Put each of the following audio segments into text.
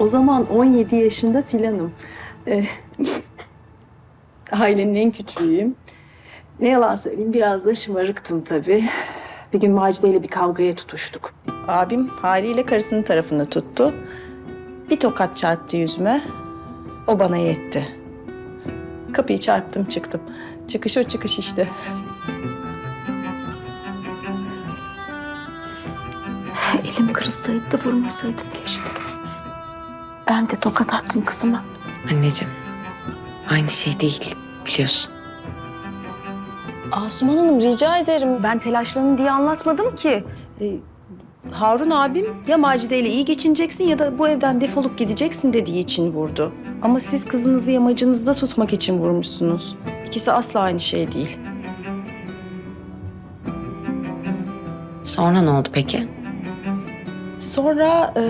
O zaman 17 yaşında filanım. Ee, ailenin en küçüğüyüm. Ne yalan söyleyeyim biraz da şımarıktım tabii. Bir gün Macide ile bir kavgaya tutuştuk. Abim haliyle karısının tarafını tuttu. Bir tokat çarptı yüzüme. O bana yetti. Kapıyı çarptım çıktım. Çıkış o çıkış işte. Elim kırılsaydı da vurmasaydım keşke. Ben de tokat attım kızıma. Anneciğim, aynı şey değil biliyorsun. Asuman Hanım rica ederim. Ben telaşlanın diye anlatmadım ki. Ee, Harun abim ya Macide ile iyi geçineceksin ya da bu evden defolup gideceksin dediği için vurdu. Ama siz kızınızı yamacınızda tutmak için vurmuşsunuz. İkisi asla aynı şey değil. Sonra ne oldu peki? Sonra e,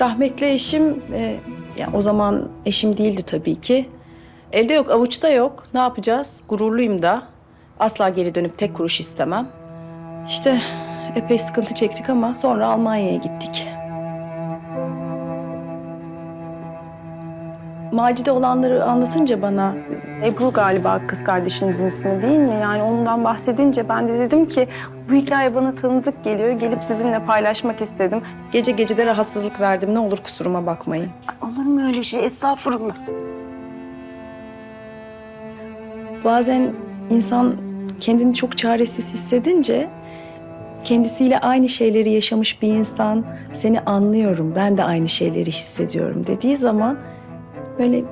rahmetli eşim, e, ya o zaman eşim değildi tabii ki. Elde yok, avuçta yok. Ne yapacağız? Gururluyum da. Asla geri dönüp tek kuruş istemem. İşte epey sıkıntı çektik ama sonra Almanya'ya gittik. Macide olanları anlatınca bana Ebru galiba kız kardeşinizin ismi değil mi? Yani ondan bahsedince ben de dedim ki bu hikaye bana tanıdık geliyor. Gelip sizinle paylaşmak istedim. Gece gece de rahatsızlık verdim. Ne olur kusuruma bakmayın. Olur mu öyle şey? Estağfurullah. Bazen insan kendini çok çaresiz hissedince kendisiyle aynı şeyleri yaşamış bir insan seni anlıyorum, ben de aynı şeyleri hissediyorum dediği zaman böyle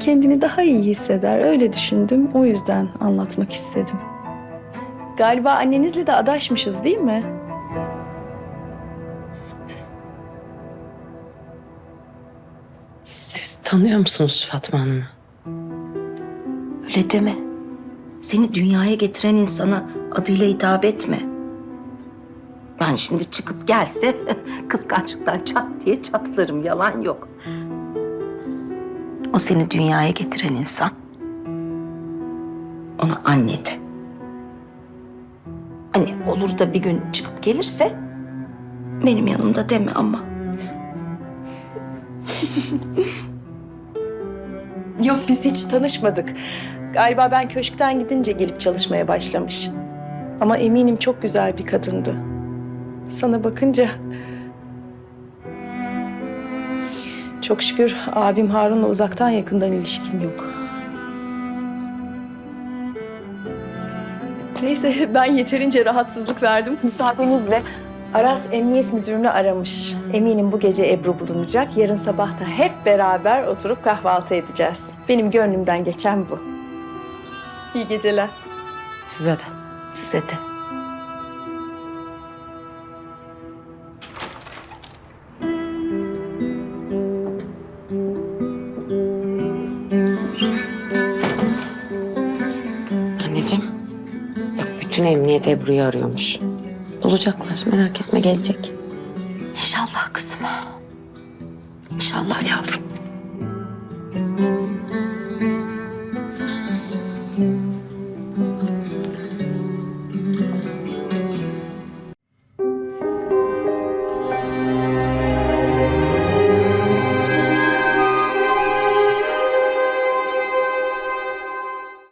kendini daha iyi hisseder. Öyle düşündüm. O yüzden anlatmak istedim. Galiba annenizle de adaşmışız değil mi? Siz tanıyor musunuz Fatma Hanım'ı? Öyle deme. Seni dünyaya getiren insana adıyla hitap etme. Ben şimdi çıkıp gelse kıskançlıktan çat diye çatlarım. Yalan yok. O seni dünyaya getiren insan. Ona anne de. Hani olur da bir gün çıkıp gelirse benim yanımda deme ama. Yok biz hiç tanışmadık. Galiba ben köşkten gidince gelip çalışmaya başlamış. Ama eminim çok güzel bir kadındı. Sana bakınca... Çok şükür abim Harun'la uzaktan yakından ilişkin yok. Neyse ben yeterince rahatsızlık verdim. Müsaadenizle Aras Emniyet Müdürünü aramış. Eminim bu gece Ebru bulunacak. Yarın sabah da hep beraber oturup kahvaltı edeceğiz. Benim gönlümden geçen bu. İyi geceler. Size de. Size de. Bütün emniyet Ebru'yu arıyormuş. Bulacaklar, merak etme gelecek. İnşallah kızım. İnşallah yavrum.